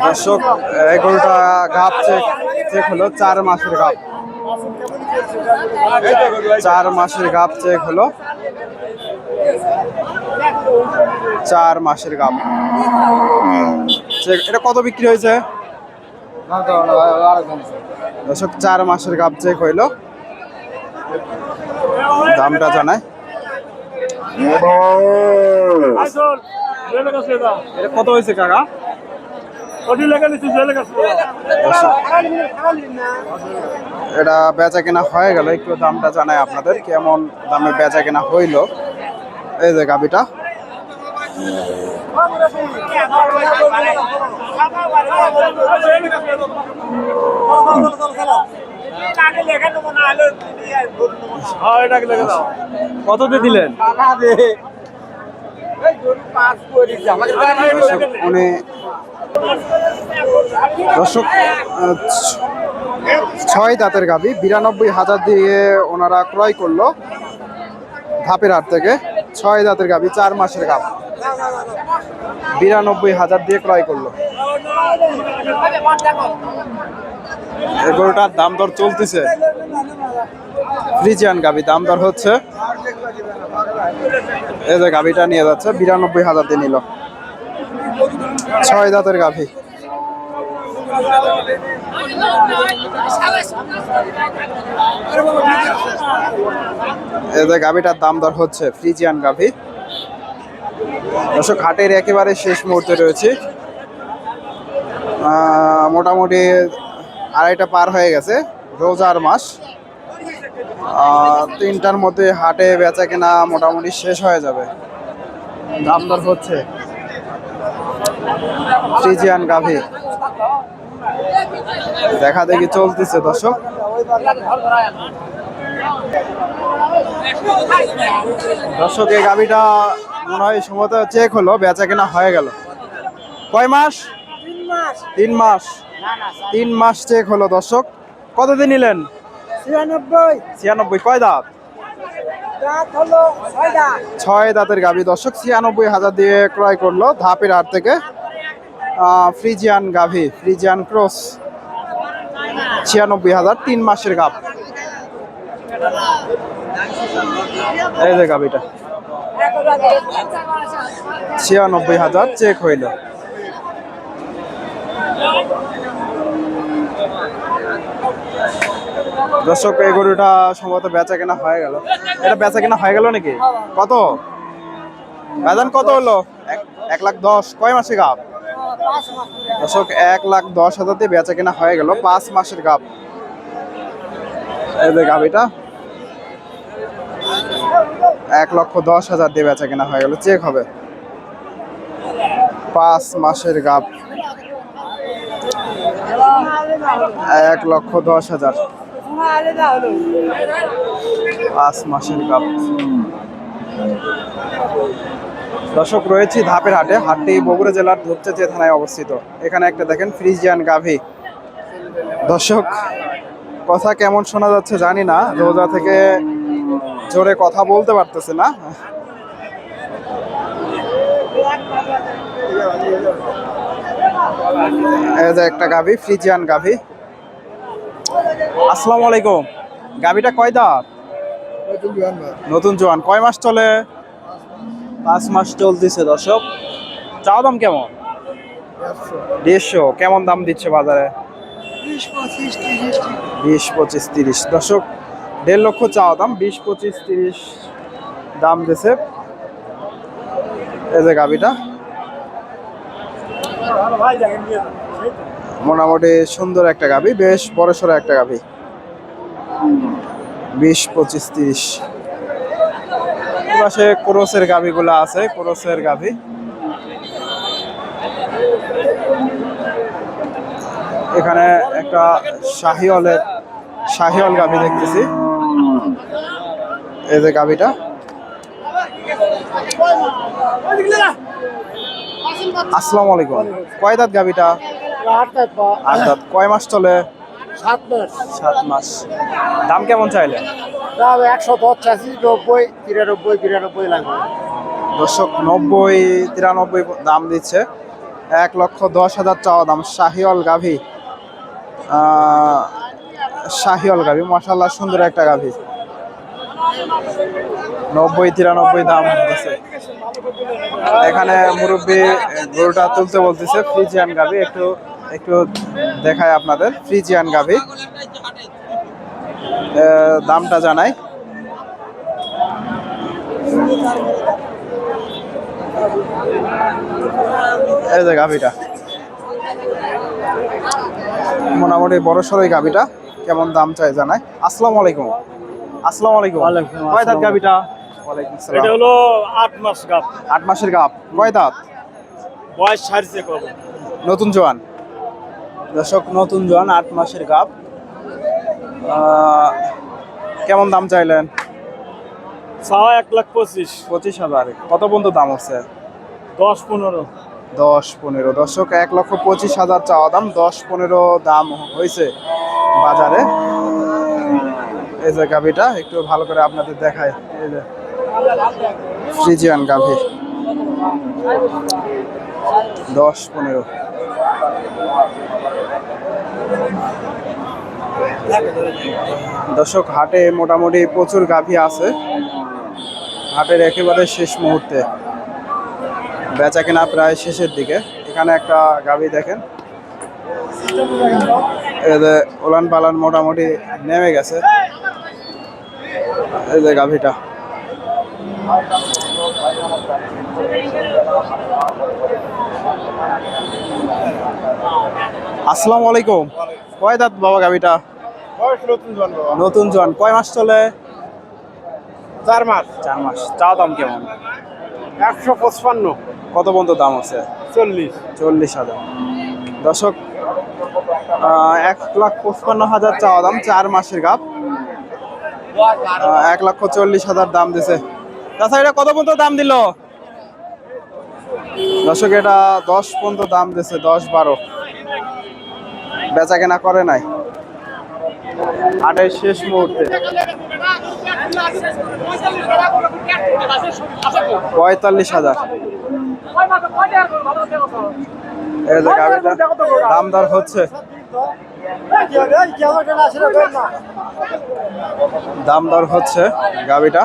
দর্শক এই গরুটা গাপ চেক চেক হলো, চার মাসের গাপ চার মাসের গাপ চেক হলো। চার মাসের গাপ চেক এটা কত বিক্রি হয়েছে? দর্শক, চার মাসের গাপ চেক হইল। দামটা জানায় এটা কত হয়েছে কাকা? এটা বেচা কেনা হয়ে গেল একটু দামটা জানাই আপনাদের কেমন দামে বেচা কেনা হইল। এই যে গাবিটা কত দিয়ে দিলেন? উনি দর্শক ছয় দাঁতের গাবি বিরানব্বই হাজার দিয়ে ওনারা ক্রয় করল ধাপের হাট থেকে। ছয় দাঁতের গাবি চার মাসের গাব বিরানব্বই হাজার দিয়ে ক্রয় করল। গরুটার দাম দর চলতেছে। ফ্রিজিয়ান গাবি দাম দর হচ্ছে এই যে গাভিটা নিয়ে যাচ্ছে, বিরানব্বই হাজার দিয়ে নিল। ছয় দাঁতের গাভি। এই যে গাভিটার দাম দর হচ্ছে, ফ্রিজিয়ান গাভি। দর্শক, হাটের একেবারে শেষ মুহূর্তে রয়েছে। মোটামুটি আড়াইটা পার হয়ে গেছে, রোজার মাস। তিনটার মধ্যে হাটে বেচা কেনা মোটামুটি শেষ হয়ে যাবে। দাম দর হচ্ছে। ফ্রিজিয়ান গাভি। দেখা দেখি চলতেছে দর্শক। দর্শক এই গাভিটা মনে হয় সম্ভবত চেক হলো বেচা কেনা হয়ে গেল। কয় মাস? তিন মাস। তিন মাস। চেক হলো দর্শক। কতদিন নিলেন? ছিয়ানব্বই। ছিয়ানব্বই কয় দাঁত? ছয় দাঁতের গাভি। দর্শক ছিয়ানব্বই হাজার দিয়ে ক্রয় করল ধাপের হাট থেকে ফ্রিজিয়ান গাভি ফ্রিজিয়ান ক্রস। ছিয়ানব্বই হাজার তিন মাসের গাভ। এই যে গাভিটা। ছিয়ানব্বই হাজার চেক হইল। দর্শক এই গরুটা সম্ভবত বেচা কেনা হয়ে গেল। এটা বেচা কেনা হয়ে গেল নাকি? কত? বাজান কত হলো? এক- এক লাখ দশ। কয় মাসে গাপ? দর্শক এক লাখ দশ হাজার দিয়ে বেচা কেনা হয়ে গেল। পাঁচ মাসের গাপ। এই যে গাভিটা। এক লক্ষ দশ হাজার দিয়ে বেচা কেনা হয়ে গেল। চেক হবে। পাঁচ মাসের গাপ। এক লক্ষ দশ হাজার। পাঁচ মাসের গাপ দর্শক, রয়েছি ধাপের হাটে। হাটটি বগুড়া জেলার ধূপচাচিয়া থানায় অবস্থিত। এখানে একটা দেখেন ফ্রিজিয়ান গাভি। দর্শক, কথা কেমন শোনা যাচ্ছে জানি না। রোজা থেকে জোরে কথা বলতে পারতেছে না। একটা গাভি, ফ্রিজিয়ান গাভি। আসসালামু আলাইকুম। গাভিটা কয় দাঁত? নতুন জোয়ান। কয় মাস চলে? পাঁচ মাস চলতেছে দর্শক। চাও দাম কেমন? দেড়শো। কেমন দাম দিচ্ছে বাজারে? বিশ পঁচিশ তিরিশ। দর্শক দেড় লক্ষ চাওয়া দাম বিশ পঁচিশ তিরিশ দাম দিছে। এই যে গাভিটা মোটামুটি সুন্দর একটা গাভি, বেশ বড় সড়ো একটা গাভি। বিশ, পঁচিশ, তিরিশ। পাশে ক্রোসের গাভিগুলো আছে, ক্রোসের গাভি। এখানে একটা শাহিওয়ালের শাহিওয়াল গাভি দেখতেছি। এই যে গাভিটা। আসসালামু আলাইকুম। কয় দাঁত গাভিটা? আট কয় মাস চলে? সাত মাস। সাত মাস। দাম কেমন চাইলে? দাম একশো পঁচাশি নব্বই তিরানব্বই বিরানব্বই লাগবে। দর্শক নব্বই তিরানব্বই দাম দিচ্ছে। এক লক্ষ দশ হাজার চাওয়া দাম। শাহিওয়াল গাভী। শাহিওয়াল গাভী। মাসাল্লাহ সুন্দর একটা গাভী। নব্বই তিরানব্বই দাম এখানে মুরব্বী গরুটা তুলতে বলতেছে ফ্রিজিয়ান গাভী। একটু একটু দেখায় আপনাদের। ফ্রিজিয়ান গাভী। দামটা জানাই। এই যে গাভীটা। মোটামুটি বড় সড়ই গাভীটা। কেমন দাম চাই জানাই। আসসালামু আলাইকুম। আসসালামু আলাইকুম। কয় দাঁত আসসালাম। গাভীটা? ওয়ালাইকুম এটা হলো আট মাস মাসের গাভ। কয় দাঁত? বয়স সারছে কবে নতুন জোয়ান। দর্শক নতুন জোয়ান আট মাসের আহ, কেমন দাম চাইলেন? চাওয়া এক লাখ পঁচিশ। পঁচিশ হাজার। কত পর্যন্ত দাম হচ্ছে? দশ পনেরো। দশ পনেরো। দর্শক এক লক্ষ পঁচিশ হাজার চাওয়া দাম দশ পনেরো দাম হয়েছে বাজারে। এই যে গাভিটা একটু ভালো করে আপনাদের দেখায় এই যে ফ্রিজিয়ান গাভি। দশ পনেরো। দর্শক, হাটে মোটামুটি প্রচুর গাভী আছে। হাটের একেবারে শেষ মুহূর্তে। বেচা কেনা প্রায় শেষের দিকে। এখানে একটা গাভী দেখেন। ওলান পালান মোটামুটি নেমে গেছে। এই যে গাভীটা। আসসালামু আলাইকুম। কয় দাঁত বাবা বয়স নতুন জন কয় মাস চলে? চার মাস। চার মাস। চা দাম কেমন? একশো পঁচপান্ন। কত পর্যন্ত দাম আছে? চল্লিশ। চল্লিশ হাজার। দর্শক আহ, এক লাখ পঁচপান্ন হাজার চাওয়া দাম চার মাসের গাপ। এক লক্ষ চল্লিশ হাজার দাম দিছে। তাছাড়া এটা কত পর্যন্ত দাম দিল? দর্শক, এটা দশ পর্যন্ত দাম দিছে, দশ বারো। বেচা কেনা করে নাই। আটের শেষ মুহূর্তে। পঁয়তাল্লিশ হাজার। দাম দর হচ্ছে। দাম দর হচ্ছে গাবিটা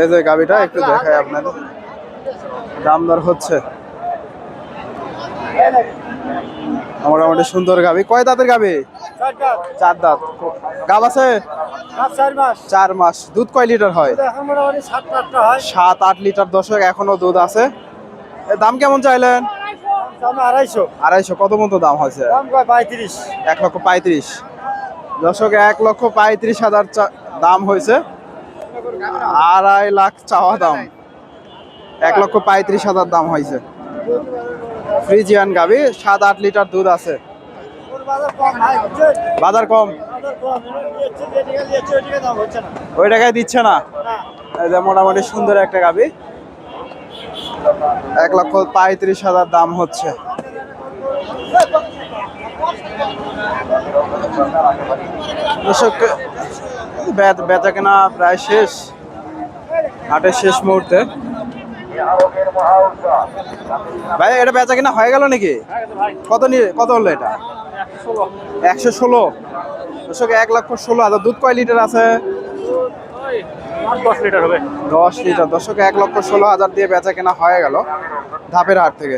এই যে গাবিটা একটু দেখাই আপনাদের। দাম দর হচ্ছে। মোটামুটি সুন্দর গাবি। কয় দাঁতের গাবি? চার দাঁত। গাব আছে? চার মাস। দুধ কয় লিটার হয়? সাত আট লিটার দশক এখনও দুধ আছে। দাম কেমন চাইলেন? আড়াইশো। আড়াইশো। কত মতো দাম হয়েছে? এক লক্ষ পঁয়ত্রিশ। দশক এক লক্ষ পঁয়ত্রিশ হাজার দাম হয়েছে। আড়াই লাখ চাওয়া দাম। এক লক্ষ পঁয়ত্রিশ হাজার দাম হয়েছে। ফ্রিজিয়ান গাবি, সাত আট লিটার দুধ আছে। বাজার কম। ওই টাকায় দিচ্ছে না। মোটামুটি সুন্দর একটা গাবি। এক লক্ষ পঁয়ত্রিশ হাজার দাম হচ্ছে। দর্শক বেচা কেনা প্রায় শেষ। হাটের শেষ মুহূর্তে। ভাই এটা বেচা কেনা হয়ে গেল নাকি? কত নিয়ে কত হলো এটা? একশো ষোলো। দর্শক এক লক্ষ ষোলো হাজার। দুধ কয় লিটার আছে? দশ লিটার হবে। দশ লিটার। দর্শক এক লক্ষ ষোলো হাজার দিয়ে বেচা কেনা হয়ে গেল ধাপের হাট থেকে।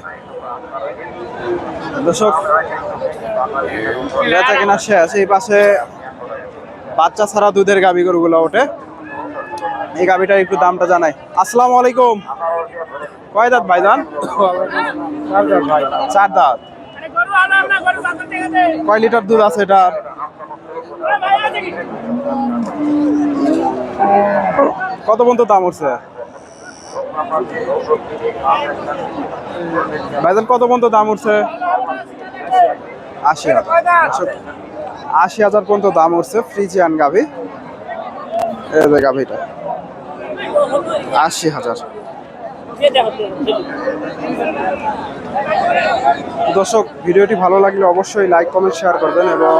দর্শক বেচা কেনা শেষ এই পাশে বাচ্চা ছাড়া দুধের গাবি গরুগুলো ওঠে। এই গাবিটার একটু দামটা জানাই। আসসালামু আলাইকুম। কয় দাঁত ভাইজান? চার দাঁত। কয় লিটার দুধ আছে এটার? কত পর্যন্ত দাম উঠছে? ভাইজান, কত পর্যন্ত দাম উঠছে? আশি হাজার। আশি হাজার পর্যন্ত দাম উঠছে ফ্রিজিয়ান গাভি। গাভিটা। আশি হাজার। দর্শক, ভিডিওটি ভালো লাগলে অবশ্যই লাইক, কমেন্ট, শেয়ার করবেন এবং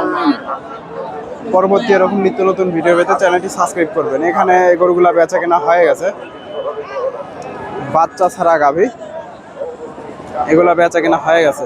পরবর্তী এরকম নিত্য নতুন ভিডিও পেতে চ্যানেলটি সাবস্ক্রাইব করবেন। এখানে গরুগুলা বেচা কেনা হয়ে গেছে। বাচ্চা ছাড়া গাভি। এগুলা বেচা কেনা হয়ে গেছে।